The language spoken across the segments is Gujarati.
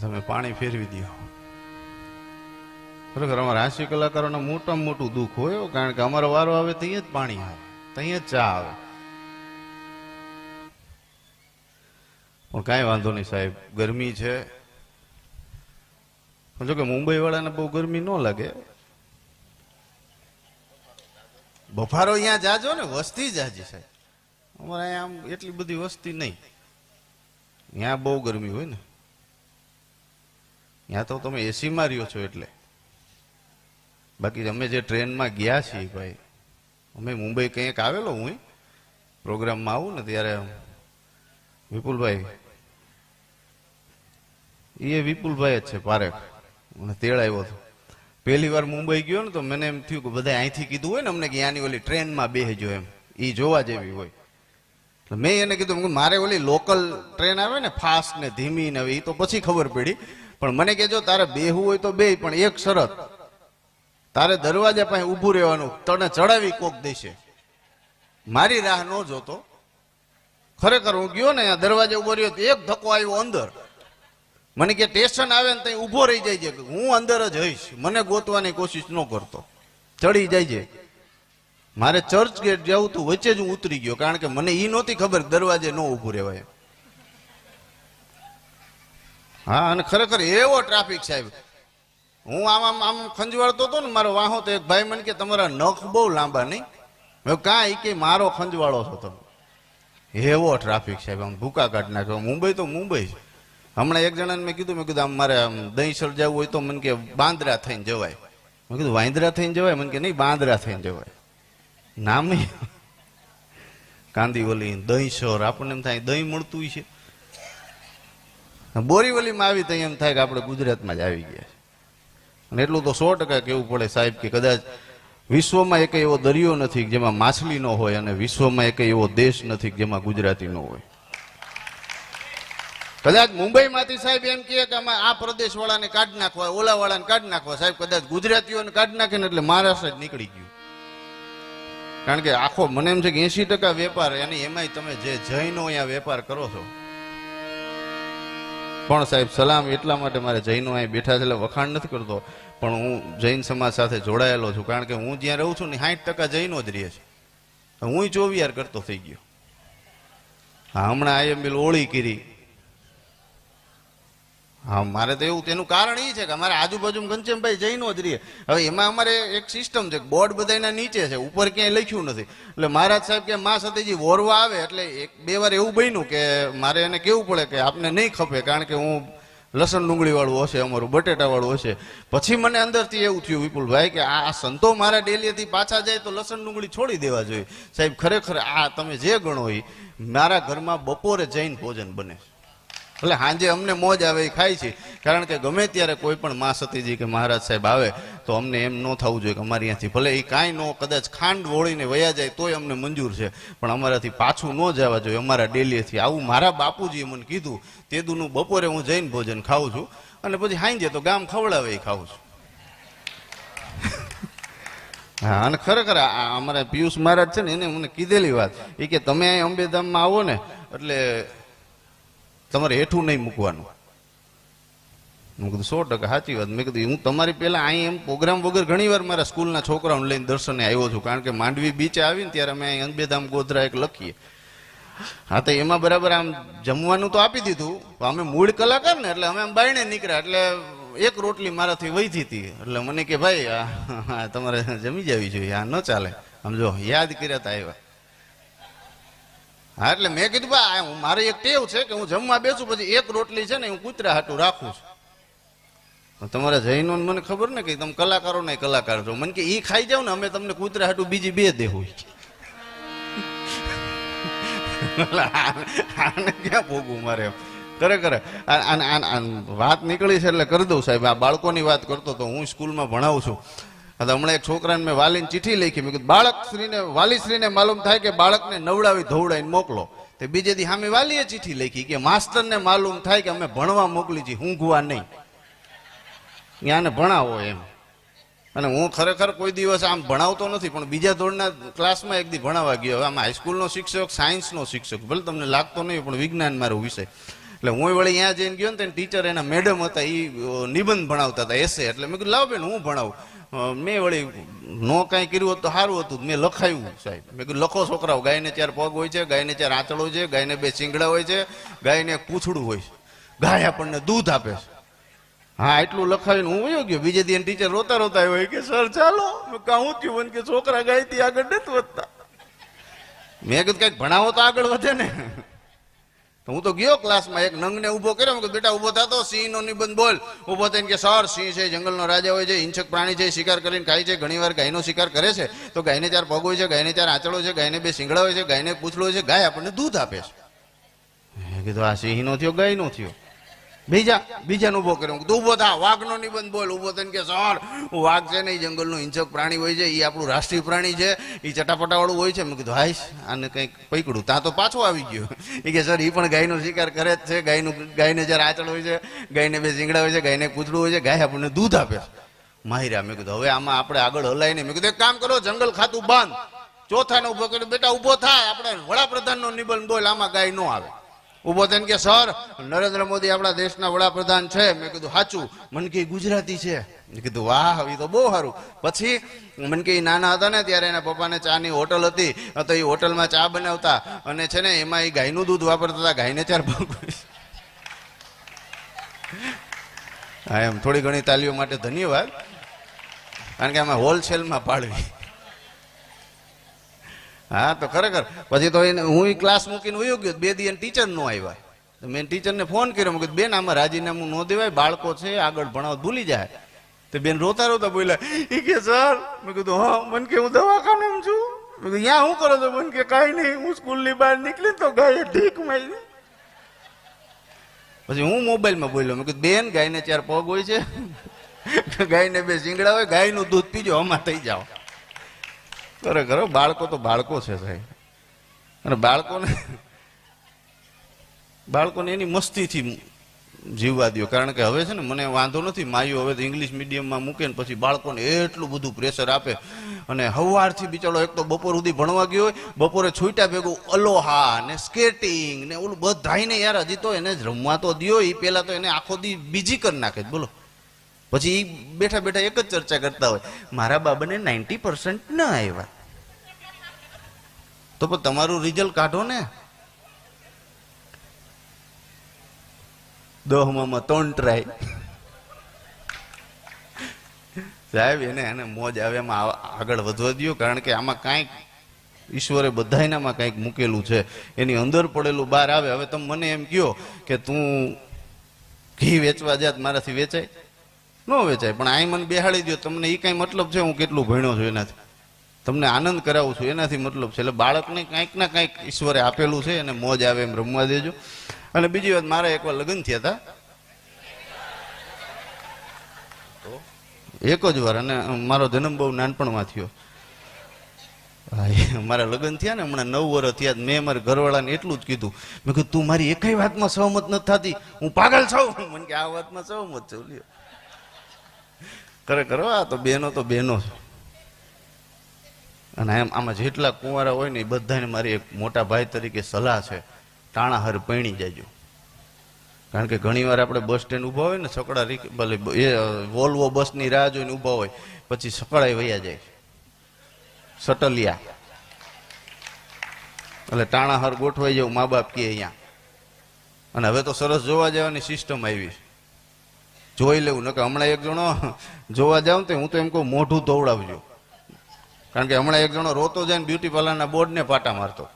તમે પાણી ફેરવી દો. ખરેખર અમારા હાસ્ય કલાકારોનો મોટામાં મોટું દુઃખ હોય કારણ કે અમારો વારો આવે ત્યાં જ પાણી આવે ત્યાં જ ચા આવે. પણ કાંઈ વાંધો નહીં સાહેબ, ગરમી છે. જો કે મુંબઈ વાળાને બહુ ગરમી ન લાગે. બફારો અહીંયા જાજો ને, વસ્તી જાજી સાહેબ. અમારે અહીંયા આમ એટલી બધી વસ્તી નહીં. ત્યાં બહુ ગરમી હોય ને. ત્યાં તો તમે એસીમાં રહ્યો છો એટલે. બાકી અમે જે ટ્રેનમાં ગયા છીએ ભાઈ અમે મુંબઈ કંઈક આવેલો હું પ્રોગ્રામમાં આવું ને ત્યારે વિપુલભાઈ એ વિપુલભાઈ જ છે પારેખ. મને તેડાવ્યો હતો. પહેલી વાર મુંબઈ ગયો ને તો મને એમ થયું કે બધા અહીંથી કીધું હોય ને અમને કે ત્યાંની ઓલી ટ્રેનમાં બેસજો એમ. એ જોવા જેવી હોય. એટલે મેં એને કીધું, મારે ઓલી લોકલ ટ્રેન આવે ને ફાસ્ટ ને ધીમી ને એ તો પછી ખબર પડી. પણ મને કે જો તારે બેહવું હોય તો બે, પણ એક શરત. તારે દરવાજા પાસે ઊભું રહેવાનું, તને ચડાવી કોક દેશે. મારી રાહ ન જોતો. ખરેખર હું ગયો ને, આ દરવાજે ઊભો રહ્યો એક ધક્કો આવ્યો અંદર. મને કે ટેશન આવે ને ત્યાં ઊભો રહી જાય છે. હું અંદર જ હઈશ. મને ગોતવાની કોશિશ ન કરતો. ચડી જાય છે. મારે ચર્ચ ગેટ જવું તું, વચ્ચે જ હું ઉતરી ગયો. કારણ કે મને એ નહોતી ખબર દરવાજે ન ઊભું રહેવાય. હા, અને ખરેખર એવો ટ્રાફિક સાહેબ. હું આમ આમ આમ ખંજવાળતો હતો ને, મારો વાહો તો એક ભાઈ મને કે, તમારા નખ બહુ લાંબા નહીં. કાંઈ કાં મારો ખંજવાળો છો તમે એવો ટ્રાફિક સાહેબ, આમ ભૂકા કાઢ નાખ્યો. મુંબઈ તો મુંબઈ છે હમણાં એક જણાને મેં કીધું મેં કીધું, આમ મારે આમ દહીંસર જવું હોય તો મને કે બાંદ્રા થઈને જવાય. મેં કીધું, વાંદરા થઈને જવાય? મને કે, નહીં, બાંદ્રા થઈને જવાય. નામ કાંદીવલી, દહીંસર, આપણને એમ થાય, દહીં મળતું છે. બોરીવલીમાં આવી તો એમ થાય કે આપણે ગુજરાતમાં જ આવી ગયા અને એટલું તો સો ટકા કહેવું પડે સાહેબ કે કદાચ વિશ્વમાં એક એવો દરિયો નથી જેમાં માછલી ન હોય અને વિશ્વમાં એક એવો દેશ નથી જેમાં ગુજરાતી ન હોય. કદાચ મુંબઈમાંથી સાહેબ એમ કહે કે આમાં આ પ્રદેશ વાળાને કાઢી નાખવા ઓલા વાળાને કાઢી નાખવા સાહેબ, કદાચ ગુજરાતીઓને કાઢી નાખે ને એટલે મહારાષ્ટ્ર જ નીકળી ગયું. કારણ કે આખો, મને એમ છે કે એસી ટકા વેપાર અને એમાંય તમે જે જૈનો અહીંયા વેપાર કરો છો પણ સાહેબ, સલામ એટલા માટે મારે જૈનો અહીં બેઠા છે એટલે વખાણ નથી કરતો. પણ હું જૈન સમાજ સાથે જોડાયેલો છું, કારણ કે હું જ્યાં રહું છું ને સાઠ ટકા જૈનો જ રહે છે. હું ચોવીયાર કરતો થઈ ગયો. હા, હમણાં આઈએમબીલ ઓળી કરી. હા, મારે તો એવું, તેનું કારણ એ છે કે અમારે આજુબાજુ ઘનશ્યામભાઈ જૈનો જ રહીએ. હવે એમાં અમારે એક સિસ્ટમ છે બોર્ડ બધાના નીચે છે, ઉપર ક્યાંય લખ્યું નથી. એટલે મહારાજ સાહેબ કે મા સતીજી વોરવા આવે એટલે એક બે વાર એવું બન્યું કે મારે એને કેવું પડે કે આપને નહીં ખપે, કારણ કે હું લસણ ડુંગળી વાળું હશે, અમારું બટેટા વાળું હશે. પછી મને અંદરથી એવું થયું વિપુલભાઈ કે આ સંતો મારા ડેલીએથી પાછા જાય તો લસણ ડુંગળી છોડી દેવા જોઈએ. સાહેબ, ખરેખર આ તમે જે ગણો એ મારા ઘરમાં બપોરે જૈન ભોજન બને. છે એટલે સાંજે અમને મોજ આવે એ ખાય છે. કારણ કે ગમે ત્યારે કોઈ પણ મા સતીજી કે મહારાજ સાહેબ આવે, તો અમને એમ ન થવું જોઈએ કે અમારી અહીંયાથી ભલે એ કાંઈ ન કદાચ ખાંડ વળીને વયા જાય તોય અમને મંજૂર છે. પણ અમારાથી પાછું ન જવા જોઈએ. અમારા ડેલીએથી આવું મારા બાપુજીએ મને કીધું, તે દુનું બપોરે હું જઈને ભોજન ખાઉં છું અને પછી સાંજે તો ગામ ખવડાવે એ ખાઉં છું. હા, અને ખરેખર અમારા પિયુષ મહારાજ છે ને, એને મને કીધેલી વાત. એ કે તમે અંબેધામમાં આવો ને, એટલે તમારે હેઠું નહીં મૂકવાનું. મેં કીધું, સો ટકા, સાચી વાત. મેં કીધું, હું તમારી પહેલા અહીં એમ પ્રોગ્રામ વગર ઘણી વાર મારા સ્કૂલના છોકરાઓને લઈને દર્શને આવ્યો છું, કારણ કે માંડવી બીચે આવીને ત્યારે અમે અહીં અંબેધામ, ગોધરા એક લખીએ. હા, તો એમાં બરાબર આમ જમવાનું તો આપી દીધું અમે મૂળ કલાકાર ને, એટલે અમે આમ બાયણે નીકળ્યા, એટલે એક રોટલી મારાથી વહીતી હતી. એટલે મને કે, ભાઈ તમારે જમી જવી જોઈએ, આ ન ચાલે. આમ જો, યાદ કર્યા તા આવ્યા. હા, એટલે મેં કીધું, બા હું, મારે એક ટેવ છે કે હું જમવા બેસું, પછી એક રોટલી છે ને હું કૂતરા હાટું રાખું છું. તમારા જૈનો મને ખબર ને કે તમે કલાકારો ને કલાકાર છો. મને કે એ ખાઈ જાવ ને, અમે તમને કૂતરા હાટું બીજી બે દેવું. આને ક્યાં ભોગવું મારે ખરેખર વાત નીકળી છે એટલે કરી દઉં સાહેબ. આ બાળકોની વાત કરતો તો હું સ્કૂલમાં ભણાવું છું. તો હમણાં એક છોકરાને મેં વાલીને ચીઠી લખી. મેં કીધું, બાળક શ્રીને વાલી શ્રીને માલુમ થાય કે બાળકને નવડાવી, ધોવડાવીને મોકલો. તે બીજે દી સામે વાલીએ ચીઠી લખી કે, માસ્ટરને માલુમ થાય કે અમે ભણવા મોકલી છીએ, ઊંઘવા નહીં. ત્યાંને ભણાવો એમ. અને હું ખરેખર કોઈ દિવસ આમ ભણાવતો નથી, પણ બીજા ધોરણના ક્લાસમાં એક દી ભણાવવા ગયો. આમ હાઈસ્કૂલનો શિક્ષક સાયન્સનો શિક્ષક. ભલે તમને લાગતો નહીં, પણ વિજ્ઞાન મારો વિષય. એટલે હું વળી અહીંયા જઈને ગયો ને ટીચર એના મેડમ હતા એ નિબંધ ભણાવતા હતા એસે એટલે મેં કીધું, લાવ બેન, હું ભણાવું. મેં વળી નો કાંઈ કર્યું હોત તો સારું હતું. મેં લખાયું, સાહેબ. મેં કીધું, લખો છોકરાઓ, ગાયને ચાર પગ હોય છે, ગાયને ચાર આંચળ હોય છે, ગાયને બે શિંગડા હોય છે, ગાયને પૂછડું હોય છે. ગાય આપણને દૂધ આપે છે. હા, એટલું લખાવીને હું વયો ગયો. બીજે દિવસ ટીચર રોતા રોતા આવ્યો. કે, સર, ચાલો. હું થયું? કે, છોકરા ગાયથી આગળ નથી વધતા. મેં કીધું, કંઈક ભણાવો તો આગળ વધે ને. હું તો ગયો ક્લાસમાં એક નંગને ઊભો કર્યો કે બેટા, ઊભો થતો સિંહ નો નિબંધ બોલ. ઊભો થઈને કે, સર, સિંહ છે, જંગલનો રાજા હોય છે હિંસક પ્રાણી છે શિકાર કરીને ખાય છે, ઘણીવાર ગાયનો શિકાર કરે છે. તો ગાયને ચાર પગ હોય છે, ગાયને ચાર આંચળો છે, ગાયને બે શિંગડા હોય છે, ગાયને પૂછડો હોય છે, ગાય આપણને દૂધ આપે છે. કીધું, આ સિંહ નો થયો ગાય નો થયો. બીજા, બીજાનો ઊભો કર્યો. તું ઊભો થા વાઘનો નિબંધ બોલ. ઊભો થઈને કે, સર વાઘ છે ને એ જંગલનું હિંસક પ્રાણી હોય છે એ આપણું રાષ્ટ્રીય પ્રાણી છે એ ચટાપટાવાળું હોય છે. મેં કીધું, હાઈશ, આને કંઈક પૈકડું. ત્યાં તો પાછો આવી ગયો. એ કે, સર એ પણ ગાયનો શિકાર કરે જ છે. ગાયનું, ગાયને જ્યારે આચળ હોય છે, ગાયને બે ઝીંગડા હોય છે, ગાયને પૂછડું હોય છે, ગાય આપણને દૂધ આપે છે. માહિરા, મેં કીધું, હવે આમાં આપણે આગળ હલાય નહીં મેં કીધું, એક કામ કરો, જંગલ ખાતું બંધ. ચોથાને ઊભો કર્યો, બેટા ઊભો થાય. આપણે વડાપ્રધાનનો નિબંધ બોલ, આમાં ગાય ન આવે. ઊભો થઈને કે, સર, નરેન્દ્ર મોદી આપણા દેશના વડાપ્રધાન છે. મેં કીધું સાચું મન કે ગુજરાતી છે. કીધું, વાહ એ તો બહુ સારું. પછી મન કે નાના હતા ને, ત્યારે એના પપ્પાને ચાની હોટલ હતી. તો એ હોટલમાં ચા બનાવતા અને છે ને, એમાં એ ગાયનું દૂધ વાપરતા હતા. ગાયને ચાર હા, એમ થોડી ઘણી તાલીઓ માટે ધન્યવાદ. કારણ કે અમે હોલસેલમાં પાડવી. હા, તો ખરેખર. પછી તો એને હું ક્લાસ મૂકીને વયો ગયો, બે દી ટીચર નો આવ્યા. તો મેં ટીચરને ફોન કર્યો, મેં બેન, આમાં રાજીનામું ન દેવાય, બાળકો છે, આગળ ભણાવ, ભૂલી જાય. તો બેન રોતા રોતા બોલ્યા એ કે, સર? મેં કીધું, હા, મને કે હું દવાખાને છું. મેં કીધું ત્યાં શું કરો છો? મને કે કાંઈ નહીં, હું સ્કૂલની બહાર નીકળી તો ગાયે ઢીક મારી પછી હું મોબાઈલમાં બોલ્યો, મેં કીધું, બેન, ગાયને ચાર પગ હોય છે. ગાયને બે શિંગડા હોય, ગાયનું દૂધ પીજો હમણાં થઈ જાઓ. ખરેખર કરો, બાળકો તો બાળકો છે સાહેબ. અને બાળકોને બાળકોને એની મસ્તીથી જીવવા દો કારણ કે હવે છે ને મને વાંધો નથી, માયું હવે ઇંગ્લિશ મીડિયમમાં મૂકે ને પછી બાળકોને એટલું બધું પ્રેશર આપે. અને હવારથી બિચારો એક તો બપોર સુધી ભણવા ગયો હોય, બપોરે છૂટ્યા ભેગું અલોહા ને સ્કેટિંગ ને ઓલું બધાઈને યાર હજી તો એને રમવા તો દ્યો એ પહેલા તો એને આખો દી બીજી કરી નાખે બોલો. પછી એ બેઠા બેઠા એક જ ચર્ચા કરતા હોય. મારા બાબાને નાઇન્ટી પર્સન્ટ ન આવ્યા તો પણ તમારું રિઝલ્ટ કાઢો ને. દોહમાં ત્રણ ટ્રાય સાહેબ, એને એને મોજ આવે એમાં આગળ વધવા દ્યો, કારણ કે આમાં કાંઈક ઈશ્વરે બધાયનામાં કાંઈક મૂકેલું છે. એની અંદર પડેલું બહાર આવે. હવે તમે મને એમ કહો કે તું ઘી વેચવા જાત, મારાથી વેચાય? ન વેચાય. પણ આઈ મને બેહાડી દો તમને એ કાંઈ મતલબ છે? હું કેટલું ભણ્યો છું એનાથી? તમને આનંદ કરાવું છું. એનાથી મતલબ છે, એટલે બાળકને કાંઈક ના કાંઈક ઈશ્વરે આપેલું છે અને મોજ આવે એમ રમવા દેજો. અને બીજી વાત, મારા એકવાર લગ્ન થયા હતા. એક જ વાર, અને મારો જન્મ બહુ નાનપણમાં થયો. મારા લગ્ન થયા ને, હમણાં નવ વર્ષ થયા મેં મારા ઘરવાળાને એટલું જ કીધું. મેં કીધું, તું મારી એકાઈ વાતમાં સહમત નથી થતી. હું પાગલ છું. મને કે, આ વાતમાં સહમત છું. લ્યો. ખરેખર આ તો બેનો તો બેનો છે. અને એમ આમાં જેટલા કુંવારા હોય ને એ બધાને મારી એક મોટા ભાઈ તરીકે સલાહ છે ટાણા હર પૈણી જાજો. કારણ કે ઘણીવાર આપણે બસ સ્ટેન્ડ ઊભા હોય ને સકડા ભલે એ વોલ્વો બસની રાહ જોઈને ઊભા હોય, પછી સકડાઈ વયા જાય. સટલિયા. એટલે ટાણા હર ગોઠવાઈ જવું મા બાપ કે અહીંયા. અને હવે તો સરસ જોવા જવાની સિસ્ટમ આવી જોઈ લેવું નકે હમણાં એક જણો જોવા તે તો હું તો એમ કહું, મોઢું ધોવડાવજો. કારણ કે હમણાં એક જણો રોતો જાય ને બ્યુટી પાર્લરના બોર્ડને પાટા મારતો.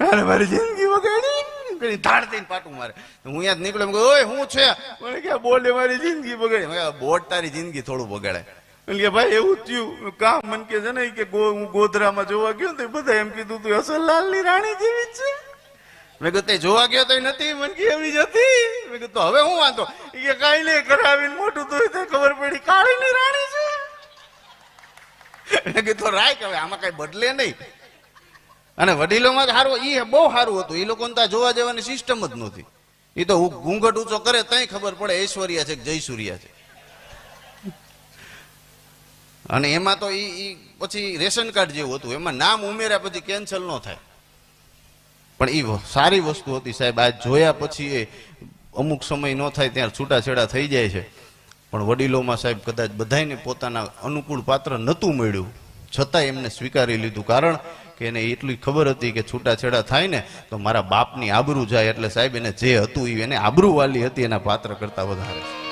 અરે મારી જિંદગી બગાડી કરી ધાડ થઈને પાટું મારે. તો હું અહીંયા નીકળ્યો ઓય હું છે? મને કે બોર્ડે મારી જિંદગી બગાડી. મેં બોર્ડ તારી જિંદગી થોડું બગાડે એટલે કે ભાઈ એવું થયું. કામ મન કે છે ને કે હું ગોધરામાં જોવા ગયો તો બધા એમ કીધું તું અસલલાલની રાણી જેવી છે. મેં કહ્યું તે જોવા ગયો તો નથી? મન કે એવી જ હતી. મેં કીધું હવે હું વાંધો? કે કાંઈ નહીં કરાવીને મોટું તો ખબર પડી. કાળીની રાણી છે. મેં કીધું કે હવે, આમાં કઈ બદલે નહીં. અને વડીલોમાં જ સારું એ બહુ સારું હતું. એ લોકોને ત્યાં જોવા જવાની સિસ્ટમ જ નહોતી. એ તો ઘૂંઘટ ઊંચો કરે તઈ ખબર પડે, ઐશ્વર્યા છે કે જયસૂર્યા છે. અને એમાં તો ઈ પછી રેશન કાર્ડ જેવું હતું. એમાં નામ ઉમેર્યા પછી કેન્સલ ન થાય. પણ એ સારી વસ્તુ હતી સાહેબ. આ જોયા પછી એ અમુક સમય ન થાય, ત્યાં છૂટાછેડા થઈ જાય છે. પણ વડીલોમાં સાહેબ કદાચ બધાયને પોતાના અનુકૂળ પાત્ર નહોતું મળ્યું. છતાં એમને સ્વીકારી લીધું. કારણ કે એને એટલી ખબર હતી કે છૂટાછેડા થાય ને, તો મારા બાપની આબરૂ જાય એટલે સાહેબ એને જે હતું એ એને આબરૂવાલી હતી, એના પાત્ર કરતાં વધારે.